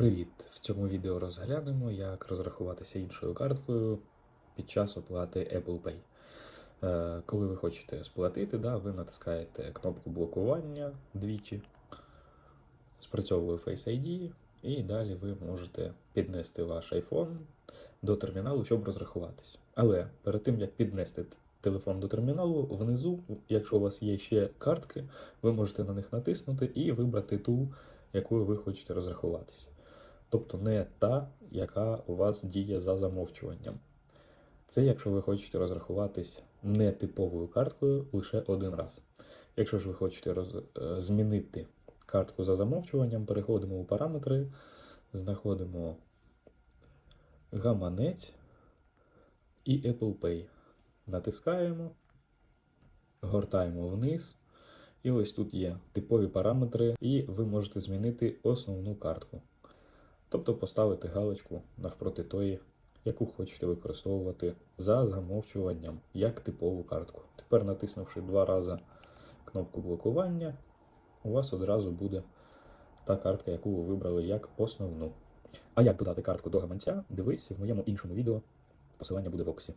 Привіт! В цьому відео розглянемо, як розрахуватися іншою карткою під час оплати Apple Pay. Е, Коли ви хочете сплатити, да, ви натискаєте кнопку блокування двічі, спрацьовує Face ID, і далі ви можете піднести ваш iPhone до терміналу, щоб розрахуватись. Але перед тим як піднести телефон до терміналу, внизу, якщо у вас є ще картки, ви можете на них натиснути і вибрати ту, якою ви хочете розрахуватись. Тобто не та, яка у вас діє за замовчуванням. Це якщо ви хочете розрахуватись не типовою карткою лише один раз. Якщо ж ви хочете роз... е, змінити картку за замовчуванням, переходимо у параметри, знаходимо гаманець і Apple Pay. Натискаємо, гортаємо вниз. І ось тут є типові параметри, і ви можете змінити основну картку. Тобто поставити галочку навпроти тої, яку хочете використовувати за замовчуванням, як типову картку. Тепер, натиснувши два рази кнопку блокування, у вас одразу буде та картка, яку ви вибрали як основну. А як додати картку до гаманця, дивись в моєму іншому відео. Посилання буде в описі.